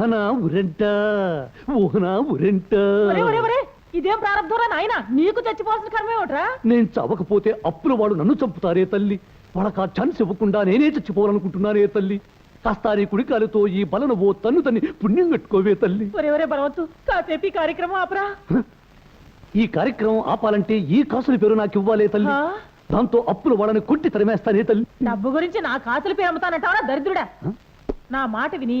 ఆహనా ఉరెంట ఊహనా ఉరెంట. ఒరే ఒరే ఒరే ఇదేం ప్రారంభంరా నాయన? నీకు చచ్చిపోవాల్సిన కర్మే ఒకట్రా? నేను చవకపోతే అప్పుల వాడు నన్ను చంపుతారే తల్లి. వాళ్ళకి ఛాన్స్ ఇవ్వకుండా నేనే చచ్చిపోవాలనుకుంటున్నానే తల్లి. కాస్త నీ కుడికాలతో ఈ బలను ఓ తన్ను తన్ని పుణ్యం కట్టుకోవే తల్లి. ఒరే ఒరే బలవత్తు కాసేపు ఈ కార్యక్రమం ఆపరా. ఈ కార్యక్రమం ఆపాలంటే ఈ కాసుల పేరు నాకు ఇవ్వాలే తల్లి. ఆ? దాంతో అప్పుల వాళ్ళని కొట్టి తరిమేస్తానే తల్లి. డబ్బు గురించి నా కాసులు పేరు అమ్ముతానంటావా దరిద్రుడా? నా మాట విని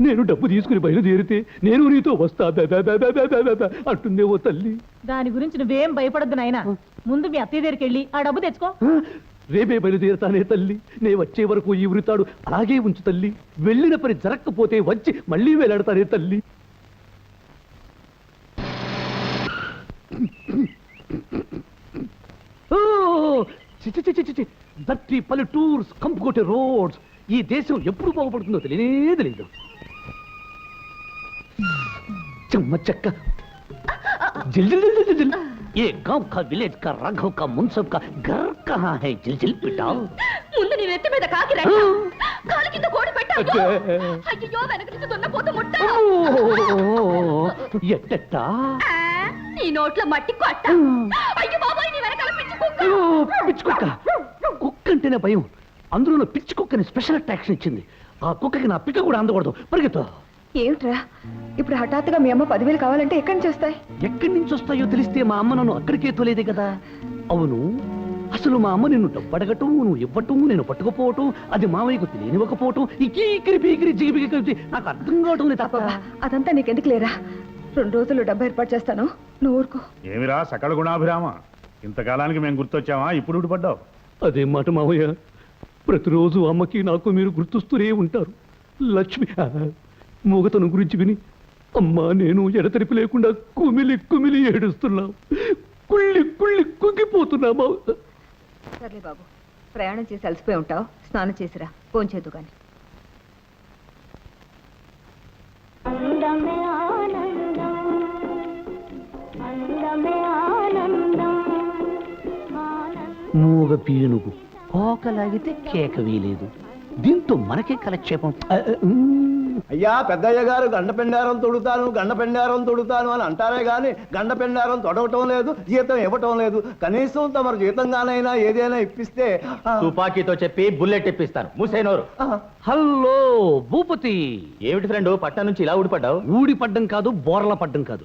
నేను డబ్బు తీసుకుని బయలుదేరితే నేను నీతో వస్తా. అంటుందేవో తల్లి. దాని గురించి నువ్వేం భయపడద్దు నాయనా. ముందు మీ అత్తయ్య దగ్గరికి వెళ్ళి ఆ డబ్బు తెచ్చుకో. రేపే బయలుదేరుతానే తల్లి. నే వచ్చే వరకు ఈ వృతాడు అలాగే ఉంచు తల్లి. వెళ్ళిన పని జరగకపోతే వచ్చి మళ్ళీ వేలాడతానే తల్లి. ఓ, చి, చి, చి, చి, చి, చి. దట్టి పల్లెటూర్స్ కంపుకొట్టే రోడ్స్. ఈ దేశం ఎప్పుడు బాగుపడుతుందో తెలియనే తెలియదు. చెక్క जिल जिल जिल जिल जिल ये गांव का विलेज का राघव का मुनसब का घर कहाँ है जिल जिल पिटाओ ముందు నీ నెత్తి మీద కాకి రెట్ట కాలు కింద కోడి పెట్టావు అబ్బే. అయ్యో వెనక నుంచి దున్నపోతు ముట్ట ఎట్టట్టా ఆ, నీ నోట్లో మట్టి కొట్ట అయ్యో బాబాయ్ నీ వెనకాల పిచ్చి కుక్క అయ్యో, పిచ్చి కుక్క కుక్క అంటేనే భయం అందులో పిచ్చి కుక్కని స్పెషల్ అట్రాక్షన్ ఇచ్చింది ఆ కుక్కకి నా పిక్క కూడా అందకూడదు పరిగెత్తు ఏమిట్రా? ఇప్పుడు హఠాత్తుగా మీ అమ్మ పదివేలు కావాలంటే ఎక్కడి నుంచి వస్తాయి? ఎక్కడి నుంచి వస్తాయో తెలిస్తే మా అమ్మ నన్ను అక్కడికే తోలేదే కదా. అవును అసలు మా అమ్మ నిన్ను డబ్బు అడగటం నువ్వు ఇవ్వటం నేను పట్టుకుపోవటం అది మావయ్యకు తెలియనివ్వకపోవటం ఈ కీకిరి పీకిరి జిగిపిగి కలిసి నాకు అర్థం కావటం లేదు తప్ప బాబా అదంతా నీకెందుకు లేరా? రెండు రోజులు డబ్బు ఏర్పాటు చేస్తాను. నువ్వు ఊరుకో. ఏమిరా సకల గుణాభిరామ? ఇంతకాలానికి మేము గుర్తొచ్చామా? ఇప్పుడు ఊడిపడ్డావు అదే మాట మావయ్య. ప్రతిరోజు అమ్మకి నాకు మీరు గుర్తొస్తూనే ఉంటారు. లక్ష్మి మూగతనం గురించి విని అమ్మా నేను ఎడతెరిపి లేకుండా కుమిలి కుమిలి ఏడుస్తున్నాం. కుళ్ళి కుళ్ళి కుంగిపోతున్నా మావ. సర్లే బాబు ప్రయాణం చేసి అలసిపోయి ఉంటావు. స్నానం చేసిరా భోంచేదు కానీ అందమే ఆనందం అందమే ఆనందం ఆనందం మూగ పీనుగు కోకలాగితే కేక వీలేదు. దీంతో మనకే కలక్షేపం. అయ్యా పెద్దయ్య గారు గండ పెండారం తొడుతాను గండ పెండారం తొడుతాను అని అంటారే గాని గండ పెండారం తొడవటం లేదు జీతం ఇవ్వటం లేదు. కనీసం తమరు జీతంగానైనా ఏదైనా ఇప్పిస్తే తుపాకీతో చెప్పి బుల్లెట్ ఇప్పిస్తాను. మూసేనోరు హలో భూపతి. ఏమిటి ఫ్రెండ్ పట్నం నుంచి ఇలా ఊడిపడ్డావు? ఊడి పడ్డం కాదు బోర్ల పడ్డం కాదు.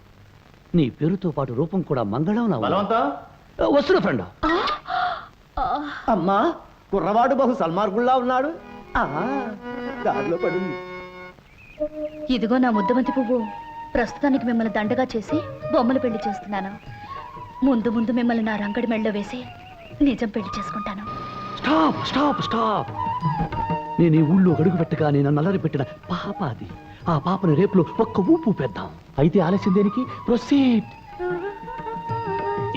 నీ పేరుతో పాటు రూపం కూడా మంగళం నా బలవంతం? వస్తున్నా ఫ్రెండ్. అమ్మా కుర్రవాడు బహు సల్మార్గుల్లా ఉన్నాడు. ఆ, దారిలో పడింది. ఇదిగో నా ముద్దబంతి పువ్వు. ప్రస్తుతానికి మిమ్మల్ని దండగా చేసి బొమ్మలు పెళ్ళి చేస్తున్నాను. ముందు ముందు మిమ్మల్ని నా రంగడి మెళ్ళలో వేసి నిజం పెళ్ళి చేసుకుంటాను. Stop stop stop. నేను ఈ ఊళ్ళో అడుగు పెట్టగానే నన్ను అల్లరి పెట్టిన పాప అది ఆ పాపని రేపులో ఒక్క ఊపు పెద్దాం. అయితే ఆలస్యం దేనికి? ప్రొసీడ్.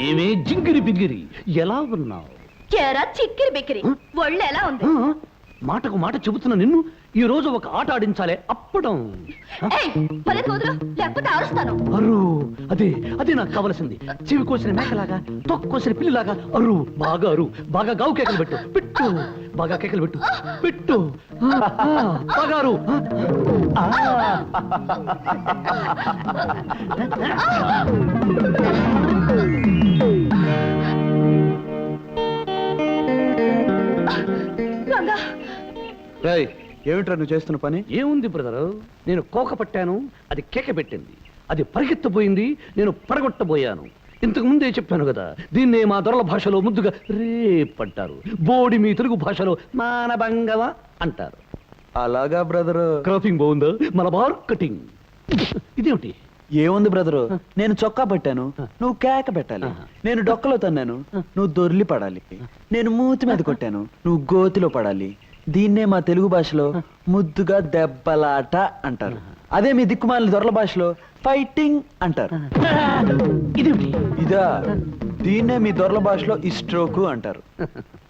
ఏమే జింగిరి బింగిరి? ఎలా ఉన్నావు? కేరా చిక్కిరి బిక్కిరి. ఒళ్ళు ఎలా ఉంది? మాటకు మాట చెబుతున్న నిన్ను ఈ రోజు ఒక ఆట ఆడించాలే అప్పడం. ఏయ్, కుదురు లేకపోతే అరు. అదే అదే నాకు కావలసింది. చెవి కోసిన మేకలాగా తొక్కు కోసిన పిల్లిలాగా అరు. బాగా అరు. బాగా గావు కేకలు పెట్టు. పెట్టు. బాగా కేకలు పెట్టు. పెట్టు. ఆ, రంగా ఏమిట్రా నువ్వు చేస్తున్న పని? ఏముంది బ్రదరు? నేను కోక పట్టాను అది కేక పెట్టింది. అది పరిగెత్తబోయింది నేను పడగొట్టబోయాను. ఇంతకు ముందే చెప్పాను కదా దీన్నే మా దొరల భాషలో ముద్దుగా రేప్ అంటారు బోడి మీ తెలుగు భాషలో మానభంగవ అంటారు. అలాగా బ్రదరు? క్రాపింగ్ బాగుందా? మన మార్కెటింగ్ ఇదేమిటి? ఏముంది బ్రదరు? నేను చొక్కా పట్టాను నువ్వు కేక పెట్టాలి. నేను డొక్కలో తన్నాను నువ్వు దొర్లి పడాలి. నేను మూతి మీద కొట్టాను నువ్వు గోతిలో పడాలి. దీన్నే మా తెలుగు భాషలో ముద్దుగా దెబ్బలాట అంటారు. అదే మీ దిక్కుమాలిన దొరల భాషలో ఫైటింగ్ అంటారు. ఇదేమిటి? ఇదా. దీన్నే మీ దొరల భాషలో ఇస్ట్రోకు అంటారు.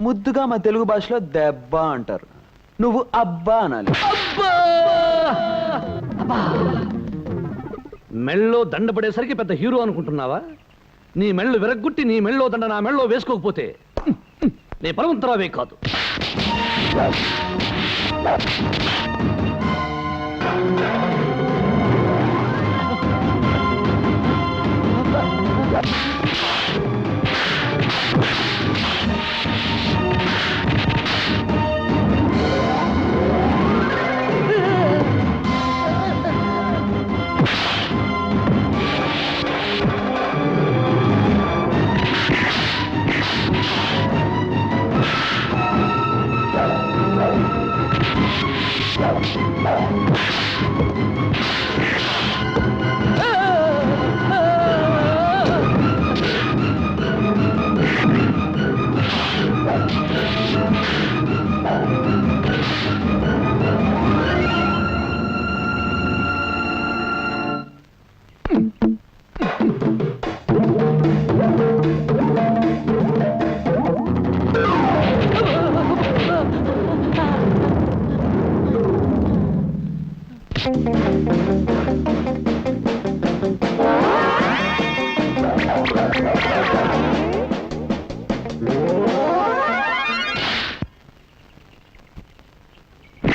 ముద్దుగా మా తెలుగు భాషలో దెబ్బ అంటారు. నువ్వు అబ్బా అనాలి. మెళ్ళో దండ పడేసరికి పెద్ద హీరో అనుకుంటున్నావా? నీ మెళ్ళు విరగ్గొట్టి నీ మెళ్ళో దండ నా మెళ్ళో వేసుకోకపోతే నీ బలవంతరావే కాదు. Thank you.